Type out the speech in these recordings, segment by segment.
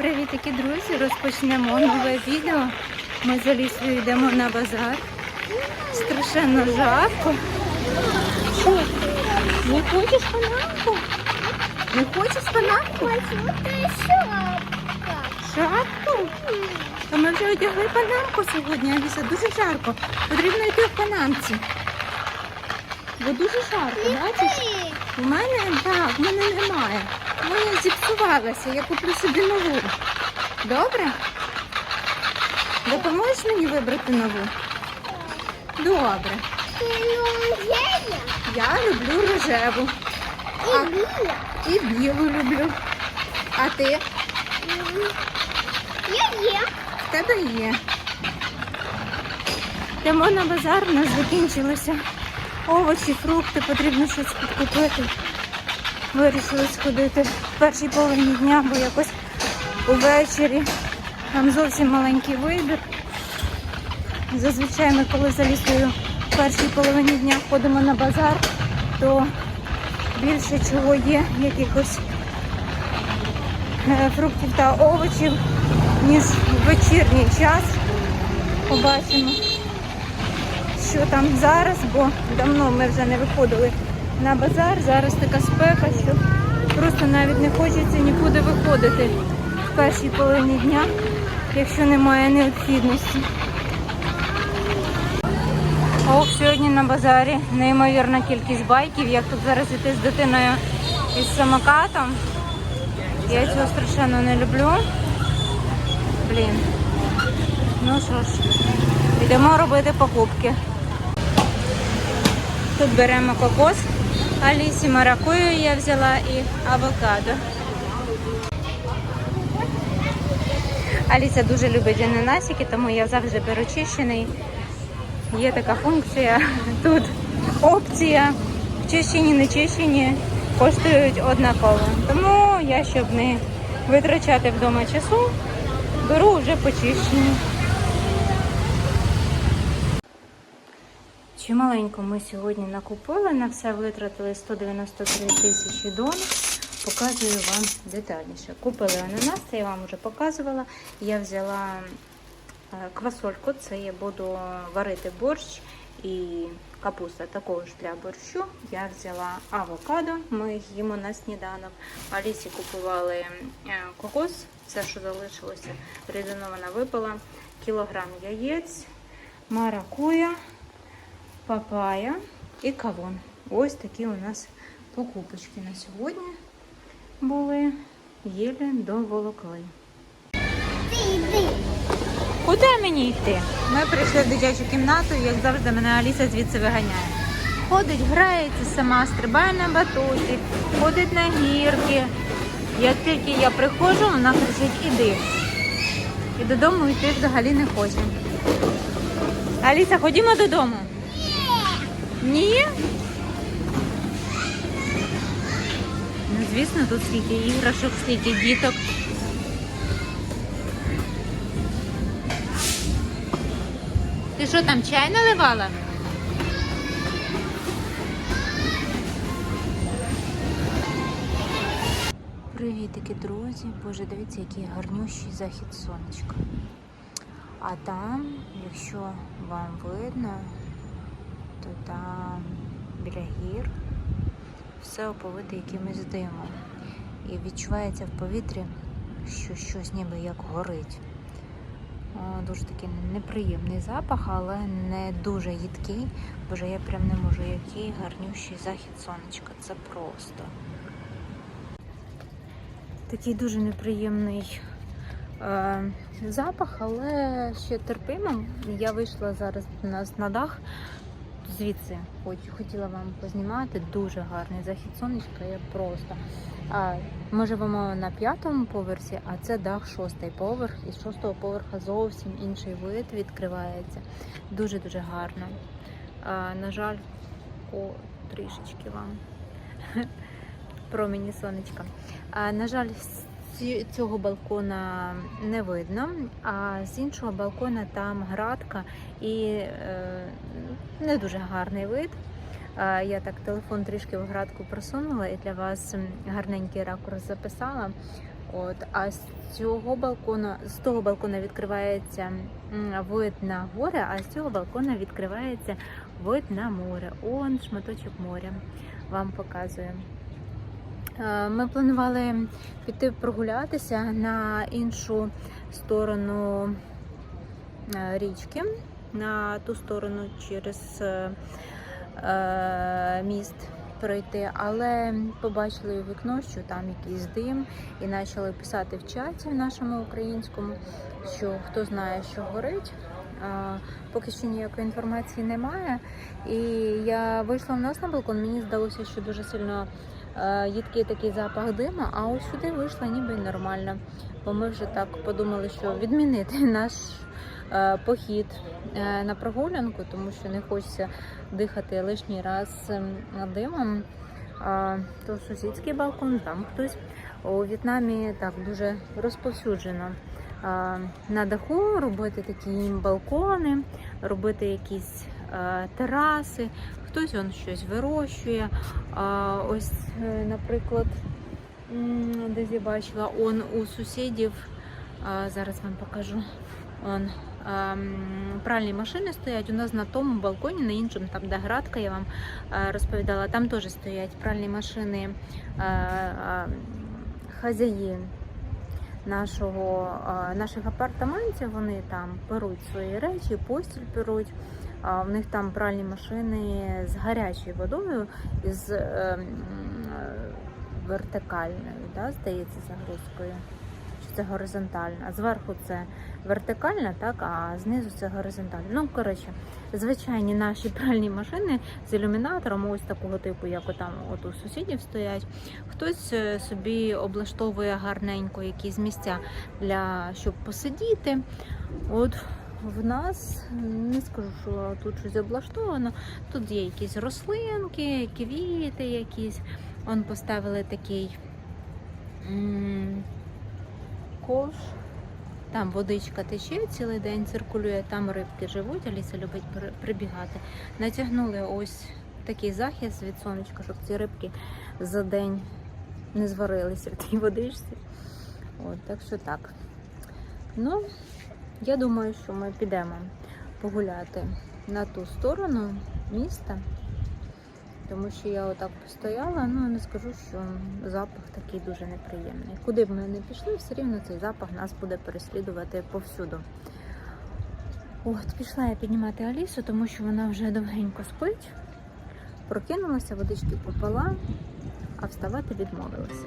Привітики, друзі! Розпочнемо нове відео. Ми з Алісою йдемо на базар. Страшенно жарко. Що? Не хочеш панамку? Не хочеш панамку? Хочу ти. Шапку? То ми вже одягли панамку сьогодні, Аліса. Дуже жарко. Потрібно йти в панамці. Бо дуже жарко, бачиш? У мене так, в мене немає. Моя зіпсувалася, я куплю собі нову. Добре? Допоможеш мені вибрати нову? Добре. Я люблю рожеву. А, і білу люблю. А ти? Я є. В тебе є. Йдемо на базар, у нас закінчилися овочі, фрукти, потрібно щось підкупити. Вирішили сходити в першій половині дня, бо якось увечері там зовсім маленький вибір. Зазвичай ми, коли за лісою в першій половині дня ходимо на базар, то більше чого є, якихось е, фруктів та овочів, ніж в вечірній час. Побачимо, що там зараз, бо давно ми вже не виходили на базар. Зараз така спека, що просто навіть не хочеться нікуди виходити в першій половині дня, якщо немає необхідності. Ох, сьогодні на базарі неймовірна кількість байків. Як тут зараз іти з дитиною із самокатом. Я цього страшенно не люблю. Блін. Ну що ж, йдемо робити покупки. Тут беремо кокос, Алісі маракую я взяла і авокадо. Аліса дуже любить ананасики, тому я завжди беру чищений. Є така функція. Тут опція. Чищені, не чищені коштують однаково. Тому я, щоб не витрачати вдома часу, беру вже почищені. Чималенько ми сьогодні накупили, на все витратили 193 тисячі дон. Показую вам детальніше. Купили ананас, це я вам вже показувала. Я взяла е, квасольку, це я буду варити борщ і капуста також для борщу. Я взяла авокадо, ми їмо на сніданок. Алісі купували е, кокос, все, що залишилося, рідину вона випила, кілограм яєць, маракуя, папая і кавун. Ось такі у нас покупочки на сьогодні були. Єлі доволокли. Куди мені йти? Ми прийшли в дитячу кімнату, як завжди, мене Аліса звідси виганяє. Ходить, грається сама, стрибає на батуті, ходить на гірки. Як тільки я приходжу, вона кричить іди. І додому йти взагалі не хоче. Аліса, ходімо додому. Ні? Ну, звісно, тут скільки іграшок, скільки діток. Ти що там чай наливала? Привітики, друзі! Боже, дивіться, який гарнющий захід сонечка. А там, якщо вам видно, то там біля гір все оповите якимось димом. І відчувається в повітрі, що щось ніби як горить. Дуже такий неприємний запах, але не дуже їдкий. Боже, я прям не можу, який гарнющий захід сонечка. Це просто. Такий дуже неприємний е, запах, але ще терпимо. Я вийшла зараз у нас на дах. Звідси хотіла вам познімати. Дуже гарний захід сонечка. Я просто. А, ми живемо на п'ятому поверсі, а це дах шостий поверх. І з шостого поверха зовсім інший вид відкривається. Дуже-дуже гарно. А, на жаль, о, трішечки вам промені сонечка. А, на жаль, цього балкона не видно, а з іншого балкона там градка і е, не дуже гарний вид. Е, Я так телефон трішки в градку просунула і для вас гарненький ракурс записала. От, а з цього балкона, з того балкона відкривається вид на горе, а з цього балкона відкривається вид на море. Он шматочок моря. Вам показую. Е, Ми планували піти прогулятися на іншу сторону е, річки, на ту сторону через е, міст пройти, але побачили вікно, що там якийсь дим, і почали писати в чаті в нашому українському, що хто знає, що горить. Поки що ніякої інформації немає. І я вийшла в нас на балкон. Мені здалося, що дуже сильно їдкий такий запах диму, а ось сюди вийшла ніби нормально. Бо ми вже так подумали, що відмінити наш е, похід е, на прогулянку, тому що не хочеться дихати лишній раз ем, димом. То сусідський балкон, там хтось. У В'єтнамі так дуже розповсюджено. На даху робити такі балкони, робити якісь е, тераси, хтось он щось вирощує. А, ось, е, наприклад, десь я бачила, он у сусідів, а, зараз вам покажу. Он, пральні машини стоять. У нас на тому балконі, на іншому, там де градка, я вам е, розповідала, там теж стоять пральні машини е, хазяїн нашого, наших апартаментів. Вони там беруть свої речі, постіль беруть. В них там пральні машини з гарячою водою з е, е, вертикальною, да, здається, загрузкою. Чи це горизонтальна? Зверху це вертикальна, так, а знизу це горизонтальна. Ну, коротше, звичайні наші пральні машини з ілюмінатором, ось такого типу, як отам от у сусідів стоять. Хтось е, собі облаштовує гарненько якісь місця для щоб посидіти. От в нас не скажу, що тут щось облаштовано. Тут є якісь рослинки, квіти якісь. Он поставили такий кош. Там водичка тече, цілий день циркулює, там рибки живуть, Аліса любить прибігати. Натягнули ось такий захист від сонечка, щоб ці рибки за день не зварилися в тій водичці. От, так що так. Ну, я думаю, що ми підемо погуляти на ту сторону міста. Тому що я отак постояла, ну не скажу, що запах такий дуже неприємний. Куди б ми не пішли, все рівно цей запах нас буде переслідувати повсюду. От, пішла я піднімати Алісу, тому що вона вже довгенько спить. Прокинулася, водички попила, а вставати відмовилася.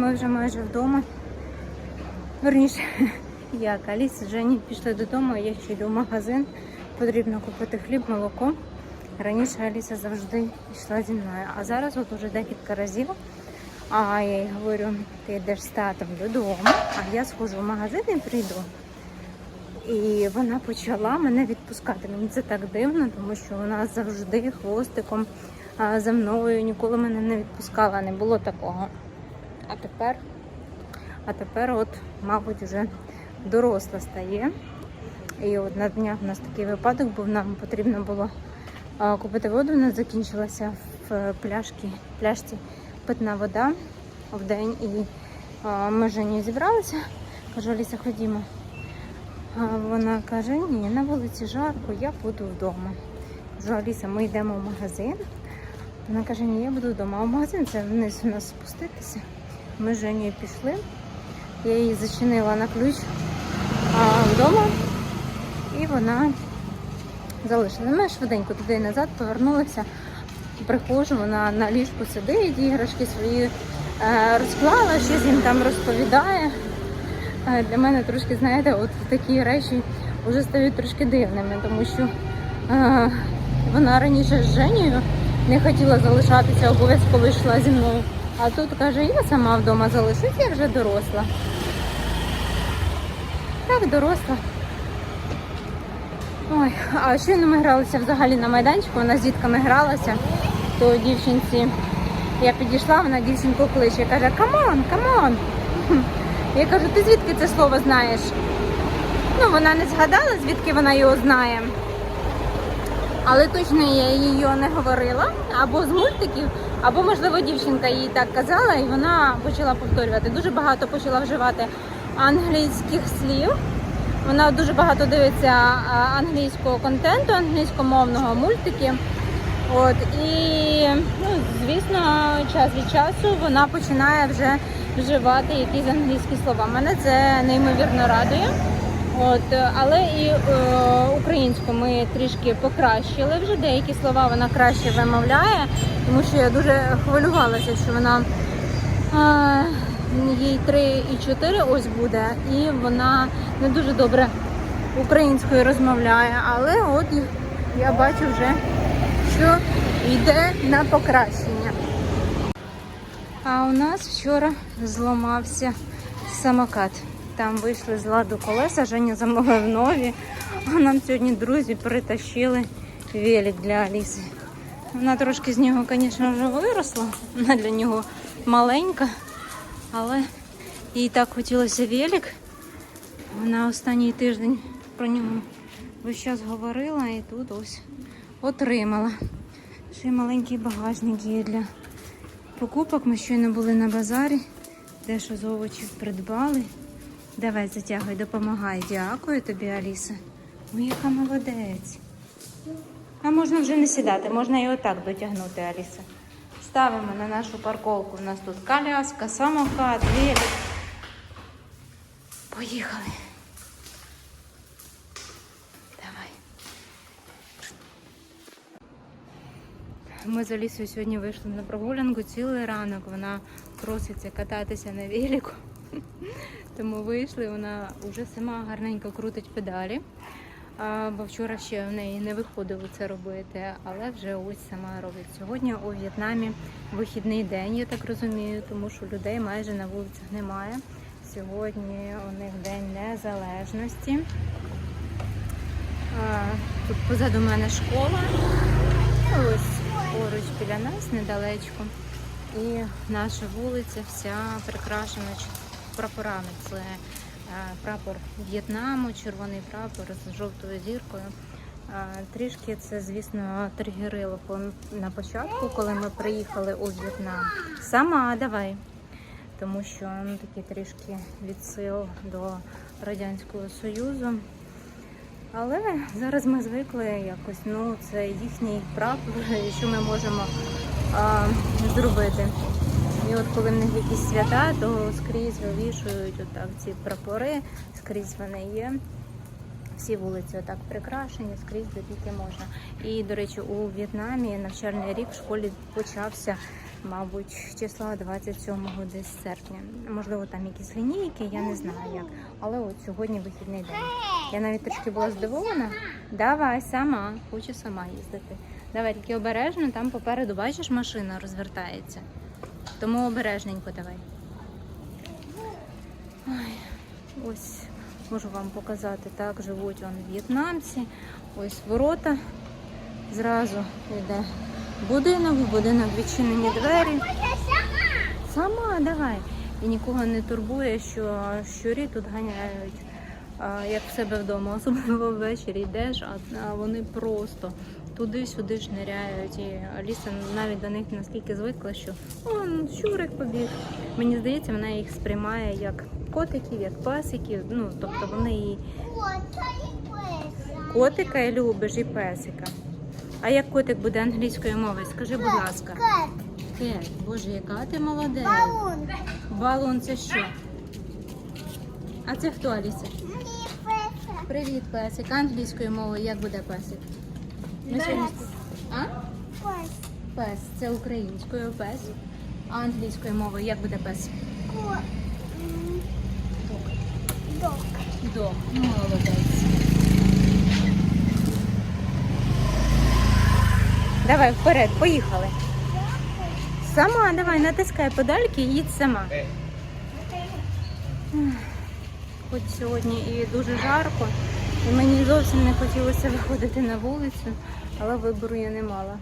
Ми вже майже вдома. Верніше, як Аліс з Жені пішли додому, я ще йду в магазин. Потрібно купити хліб, молоко. Раніше Аліса завжди йшла зі мною. А зараз от уже декілька разів. А я їй говорю, ти йдеш з татом додому, а я схожу в магазин і прийду. І вона почала мене відпускати. Мені це так дивно, тому що вона завжди хвостиком за мною ніколи мене не відпускала, не було такого. А тепер, а тепер, от, мабуть, вже доросла стає. І от на днях у нас такий випадок був, нам потрібно було купити воду. У нас закінчилася в е, пляшки, пляшці питна вода в день. І ми з Женєю зібралися. Кажу, Аліса, ходімо. А вона каже, ні, на вулиці жарко, я буду вдома. Кажу, Аліса, ми йдемо в магазин. Вона каже, ні, я буду вдома. А в магазин це вниз у нас спуститися. Ми з Женєю пішли. Я її зачинила на ключ а, вдома. І вона залишила. Ми швиденько туди і назад повернулася. Приходжу, вона на ліжку сидить, іграшки свої е, розклала, щось їм там розповідає. Е, Для мене трошки, знаєте, от такі речі вже стають трошки дивними, тому що е, вона раніше з Женєю не хотіла залишатися, обов'язково йшла зі мною. А тут каже, я сама вдома залишусь, я вже доросла. Так, доросла. Ой, а щойно ми гралися взагалі на майданчику, вона з дітками гралася, то дівчинці я підійшла, вона дівчинку кличе, каже, камон, камон. Я кажу, ти звідки це слово знаєш? Ну, вона не згадала, звідки вона його знає. Але точно я її не говорила, або з мультиків, або, можливо, дівчинка їй так казала, і вона почала повторювати. Дуже багато почала вживати англійських слів. Вона дуже багато дивиться англійського контенту, англійськомовного мультики. От і ну, звісно, час від часу вона починає вже вживати якісь англійські слова. Мене це неймовірно радує. От, але і е, українську ми трішки покращили вже. Деякі слова вона краще вимовляє, тому що я дуже хвилювалася, що вона е, їй 3 і 4 ось буде, і вона не дуже добре українською розмовляє. Але от я бачу вже, що йде на покращення. А у нас вчора зламався самокат. Там вийшли з ладу колеса, Женя замовив нові. А нам сьогодні друзі притащили велик для Аліси. Вона трошки з нього, звісно, вже виросла. Вона для нього маленька, але їй так хотілося велик. Вона останній тиждень про нього весь час говорила і тут ось отримала. Ще й маленький багажник є для покупок. Ми щойно були на базарі, дещо з овочів придбали. Давай затягуй, допомагай. Дякую тобі, Аліса. Ой, яка молодець. А можна вже не сідати, можна і отак дотягнути, Аліса. Ставимо на нашу парковку. У нас тут коляска, самокат, велик. Поїхали. Давай. Ми з Алісою сьогодні вийшли на прогулянку цілий ранок. Вона проситься кататися на велику. Тому вийшли, вона вже сама гарненько крутить педалі. А, бо вчора ще в неї не виходило це робити, але вже ось сама робить. Сьогодні у В'єтнамі вихідний день, я так розумію, тому що людей майже на вулицях немає. Сьогодні у них День Незалежності. А, Тут позаду мене школа. Ось поруч біля нас, недалечко. І наша вулиця вся прикрашена прапорами. Це е, прапор В'єтнаму, червоний прапор з жовтою зіркою. Трішки це, звісно, тригерило на початку, коли ми приїхали у В'єтнам. Сама давай. Тому що ну, такі трішки відсил до Радянського Союзу. Але зараз ми звикли якось, ну це їхній прапор, що ми можемо а, зробити. І от коли в них якісь свята, то скрізь вивішують отак ці прапори, скрізь вони є. Всі вулиці отак прикрашені, скрізь де тільки можна. І, до речі, у В'єтнамі навчальний рік в школі почався, мабуть, числа 27 десь серпня. Можливо, там якісь лінійки, я не знаю як. Але от сьогодні вихідний день. Я навіть трішки була здивована. Давай сама, хочу сама їздити. Давай тільки обережно, там попереду бачиш, машина розвертається. Тому обережненько давай. Ой, ось можу вам показати, так живуть вон в'єтнамці. Ось ворота. Зразу йде будинок, в будинок відчинені двері. Сама давай. І нікого не турбує, що щурі тут ганяють, як в себе вдома, особливо ввечері йдеш, а вони просто туди-сюди шниряють. І Аліса навіть до них наскільки звикла, що он щурик побіг. Мені здається, вона їх сприймає як котиків, як пасиків. Ну, тобто вони її котика і любиш, і песика. А як котик буде англійською мовою? Скажи, будь ласка. Кет, боже, яка ти молодець. Балун. Балон це що? А це хто, Аліса? Привіт, песик. Англійською мовою як буде песик? А? Пес. Пес. Це українською пес. А англійською мовою як буде пес? Кот. М, Док. Ну, молодець. Давай вперед, поїхали. Сама давай, натискай педальки і їдь сама. Хоч сьогодні і дуже жарко, і мені зовсім не хотілося виходити на вулицю, але вибору я не мала.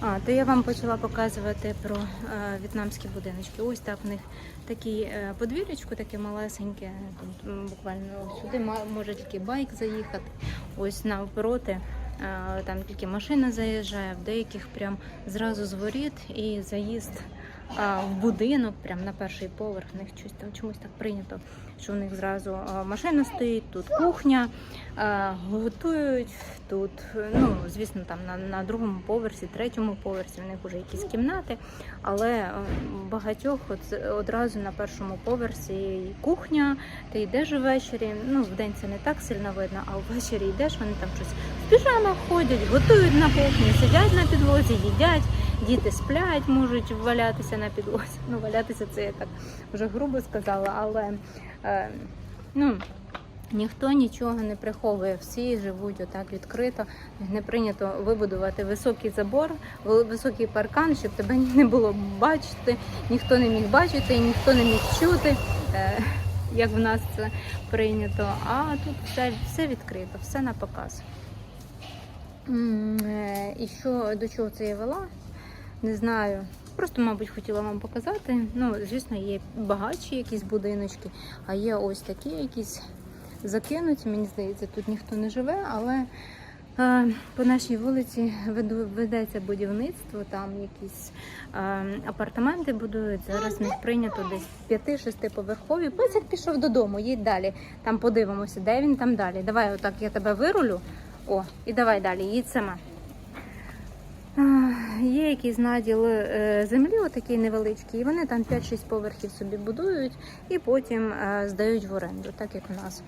А, то я вам почала показувати про е, в'єтнамські будиночки. Ось так в них такі е, подвір'ячко, таке малесеньке. Тут буквально сюди може тільки байк заїхати. Ось навпроти. е, Там тільки машина заїжджає, в деяких прям зразу з і заїзд в будинок, прям на перший поверх. В них щось там чомусь так прийнято, що в них зразу машина стоїть, тут кухня, готують тут. Ну, звісно, там на, на другому поверсі, третьому поверсі в них вже якісь кімнати, але е, багатьох от, одразу на першому поверсі і кухня. Ти йдеш ввечері. Ну, вдень це не так сильно видно, а ввечері йдеш, вони там щось в піжамах ходять, готують на кухні, сидять на підлозі, їдять. Діти сплять, можуть валятися на підлозі. Ну, валятися це я так вже грубо сказала, але е, ну, ніхто нічого не приховує. Всі живуть отак відкрито. Не прийнято вибудувати високий забор, високий паркан, щоб тебе не було бачити, ніхто не міг бачити, ніхто не міг чути. Е, як в нас це прийнято, а тут все, все відкрито, все на показ. Е, І що до чого це я вела? Не знаю. Просто, мабуть, хотіла вам показати. Ну, звісно, є багатші якісь будиночки, а є ось такі якісь закинуті. Мені здається, тут ніхто не живе, але е, по нашій вулиці ведеться будівництво, там якісь е, апартаменти будують. Зараз них прийнято десь 5-6 поверхові. Пішов додому, їдь далі. Там подивимося, де він там далі. Давай, отак я тебе вирулю. О, і давай далі, їдь сама. Є якийсь наділ е, землі, отакий невеличкий, і вони там 5-6 поверхів собі будують і потім е, здають в оренду, так як у нас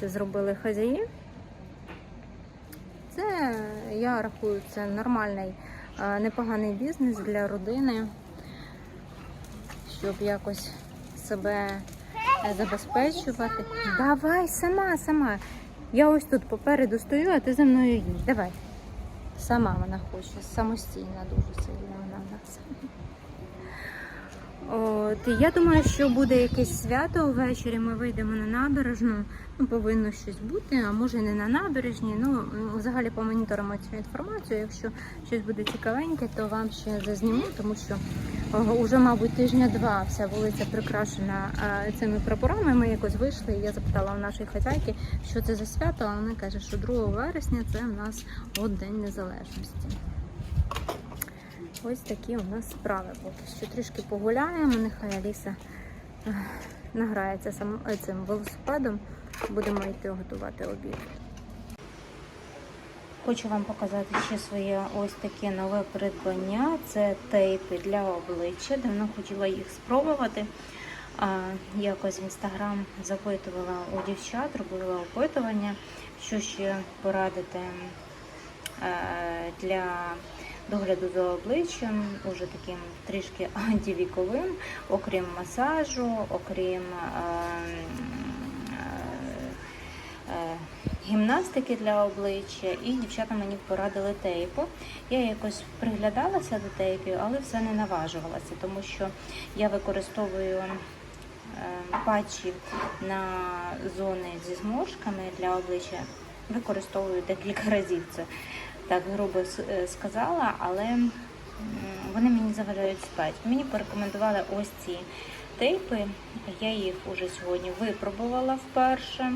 це зробили хазяї. Це, я рахую, це нормальний, е, непоганий бізнес для родини, щоб якось себе забезпечувати. Давай сама, сама. Я ось тут попереду стою, а ти за мною їдь. Давай. Сама вона хоче, самостійна дуже сильно вона нас. От, я думаю, що буде якесь свято ввечері. Ми вийдемо на набережну. Ну, повинно щось бути, а може не на набережні. Ну, взагалі помоніторимо цю інформацію. Якщо щось буде цікавеньке, то вам ще зазніму, тому що уже, мабуть, тижня-два вся вулиця прикрашена е, цими прапорами. Ми якось вийшли, і я запитала у нашої хазяйки, що це за свято, а вона каже, що 2 вересня це в нас от День Незалежності. Ось такі у нас справи. Поки що трішки погуляємо, нехай Аліса награється сам е, цим велосипедом. Будемо йти готувати обід. Хочу вам показати ще своє ось таке нове придбання. Це тейпи для обличчя. Давно хотіла їх спробувати. Якось в інстаграм запитувала у дівчат, робила опитування, що ще порадити е, для догляду за обличчям, уже таким трішки антивіковим, окрім масажу, окрім е, е, е, гімнастики для обличчя, і дівчата мені порадили тейпу. Я якось приглядалася до тейпів, але все не наважувалася, тому що я використовую е, патчі на зони зі зморшками для обличчя. Використовую декілька разів це так грубо е, сказала, але вони мені заважають спати. Мені порекомендували ось ці тейпи. Я їх уже сьогодні випробувала вперше.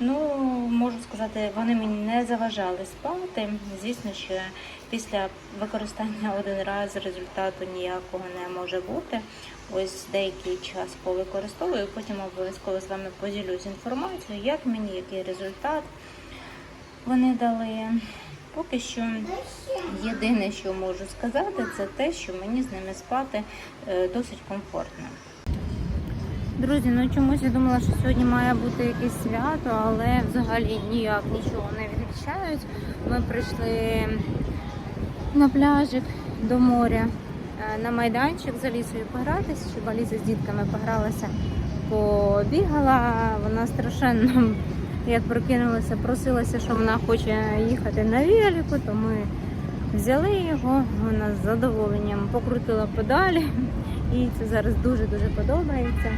Ну, можу сказати, вони мені не заважали спати. Звісно, що після використання один раз результату ніякого не може бути. Ось деякий час повикористовую, потім обов'язково з вами поділюсь інформацією, як мені, який результат вони дали. Поки що єдине, що можу сказати, це те, що мені з ними спати е, досить комфортно. Друзі, ну чомусь я думала, що сьогодні має бути якесь свято, але взагалі ніяк нічого не відмічають. Ми прийшли на пляжик до моря, е, на майданчик з Алісою погратися, щоб Аліса з дітками погралася, побігала. Вона страшенно, як прокинулася, просилася, що вона хоче їхати на велику, то ми Взяли його, вона з задоволенням покрутила педалі, і це зараз дуже-дуже подобається.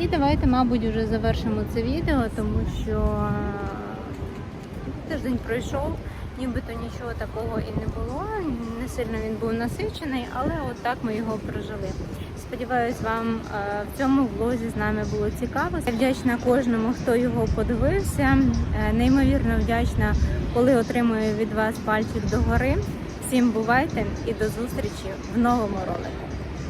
І давайте, мабуть, вже завершимо це відео, тому що тиждень пройшов, нібито нічого такого і не було. Не сильно він був насичений, але от так ми його прожили. Сподіваюсь, вам е, в цьому влозі з нами було цікаво. Я вдячна кожному, хто його подивився. Е, Неймовірно вдячна, коли отримую від вас пальчик догори. Всім бувайте і до зустрічі в новому ролику.